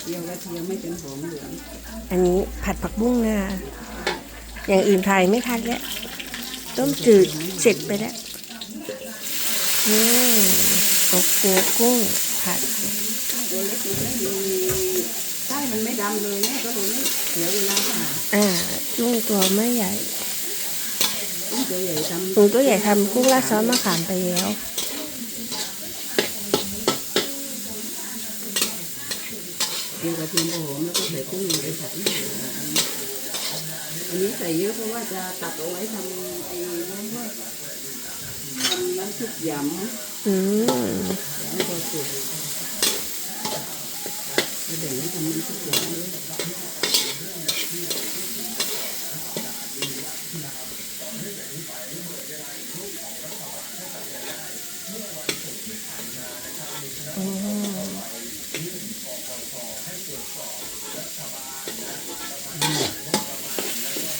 เจียวกระเทียมไม่เป็นหอมเหลืองอันนี้ผัดผักบุ้งนะอย่างอื่นไทยไม่ทันแล้ว ต้มจืดเสร็จไปแล้วนี่เอาเนื้อกุ้งผัดตัวเล็กมันไม่มีใช่มันไม่ดำเลยแม่ก็เลยไม่เสียเวลาผ่าอ่ากุ้งตัวไม่ใหญ่ต้องตัวใหญ่ทำกุ้งตัวใหญ่ทำกุ้งราดซอสมะขามไปแล้ว เจียวกระเทียมหอมแล้วก็ใส่กุ้งลงไปผัดให้เหลืองอันนี้ใส่เยอะเพราะว่าจะตัดเอาไว้ทำไอ้นั่นด้วยทำน้ำซุปยำอืมแล้วพอสุกแล้วเดี๋ยวนี้ทำน้ำซุปยำด้วยอืม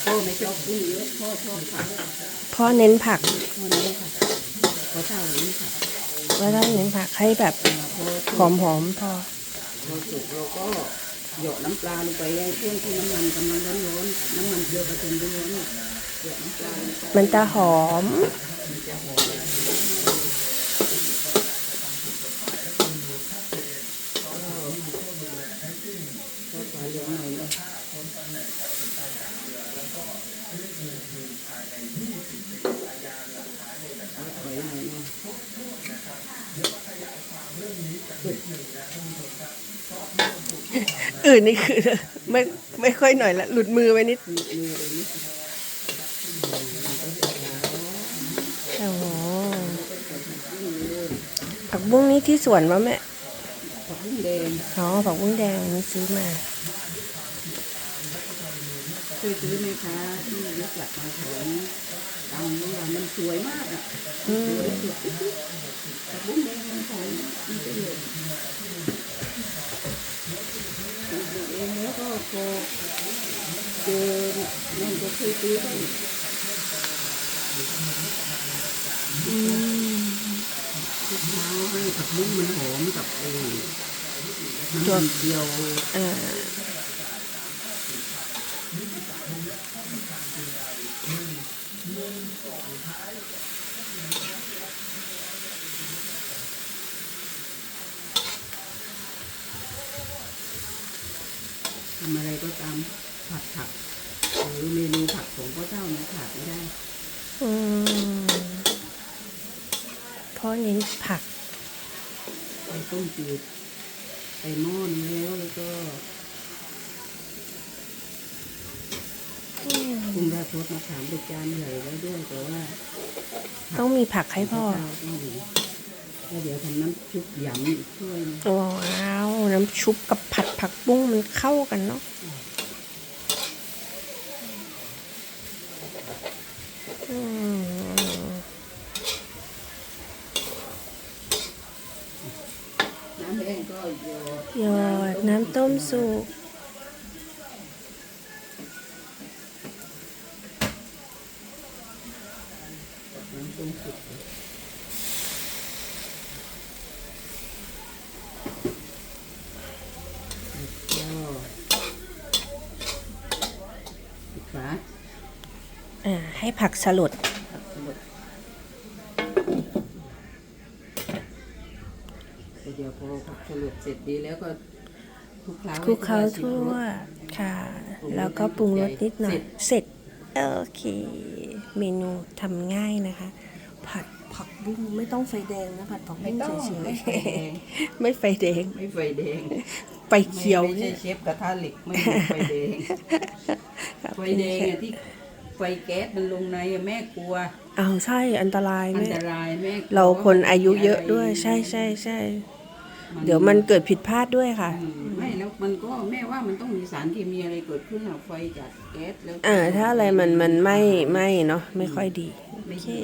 พ่อไม่ชอบกุ้งเยอะพ่อชอบผักพ่อเน้นผักพ่อไม่ผักเพราะถ้าอย่างนี้ผักว่าต้องเน้นผักให้แบบหอมหอมๆพอพอสุกเราก็หยอดน้ำปลาลงไปช่วงที่น้ำมันกำลังร้อนๆน้ำมันเจียวกระเทียมร้อนเนี่ยหยอดน้ำปลามันจะหอม มันจะหอมก็ปลาเหลืองหน่อยนะเอาถอยหน่อยนะอื่นนี่คือไม่ไม่ค่อยหน่อยละหลุดมือไปนิดมีมือเลยนี่โอ้โหผักบุ้งนี่ที่สวนวะแม่ผักบุ้งแดงอ๋อผักบุ้งแดงนี่ซื้อมาช่ว ยซื้อไหมคะที่ยกหลักมาของตังว่ามันสวยมากอะสวยสุดผักบุ้งแดงมันสวยมันประโยชน์ปลูกเองแล้วก็พอเจอนั่นก็เคยซื้อไปอืมทุกเช้าให้ผักบุ้งมันหอมกับไอ้น้ำมันเจียวเอ่า ทำอะไรก็ตามผัดผักหรือเมนูผักของพ่อเจ้าเนี่ยขาดไม่ได้อืมพ่อเน้นผัก ไปต้มจืดไปหม้อนึงแล้วแล้วก็ อืมปรุงราดรสมะขามไปจานใหญ่แล้วด้วยแต่ว่าต้องมีผักให้พ่อข้าวต้องมีแล้วเดี๋ยวทำน้ำชุบยำอีกถ้วยหนึงว้าวน้ำชุบกับผัดผักบุ้งมันเข้ากันเนาะอืมน้ำแห้งก็หยอดหยอดน้ำต้มสุก ต้มสุกแล้วก็ปิดฝาอ่าให้ผักสลดผักสลดเดี๋ยวพอผักสลดเสร็จดีแล้วก็คลุกเคล้าคลุกเคล้าให้ทั่รวสค่ะ แล้วก็ปรุงรสนิดหน่อย เสร็จ โอเค เมนูทำง่ายนะคะ ผัดผักบุ้งไม่ต้องไฟแดงนะผัดผักไม่บุ้งต้องเฉไม่ยไฟแดงๆ ไม่ไฟแดง ไม่ไฟแดงไฟเขียวไม่ไม่ใช่เชฟกระทะเหล็กไม่มีไฟแดงไฟแดงเนี่ยที่ไฟแก๊สมันลงในอะแม่กลัวอ้าวใช่อันตรายอันแม่ตรายแม่กลัวเราคนอายุเยอะไรด้วย ใช่ใช่ใช่ เดี๋ยวมันเกิดผิดพลาดด้วยค่ะอืมไม่แล้วมันก็แม่ว่ามันต้องมีสารเคมีอะไรเกิดขึ้นอะไฟจากแก๊สแล้วอ่า ถ้าอะไรมันมันไม่ไม่เนาะไม่ค่อยดีโอไม่เคดี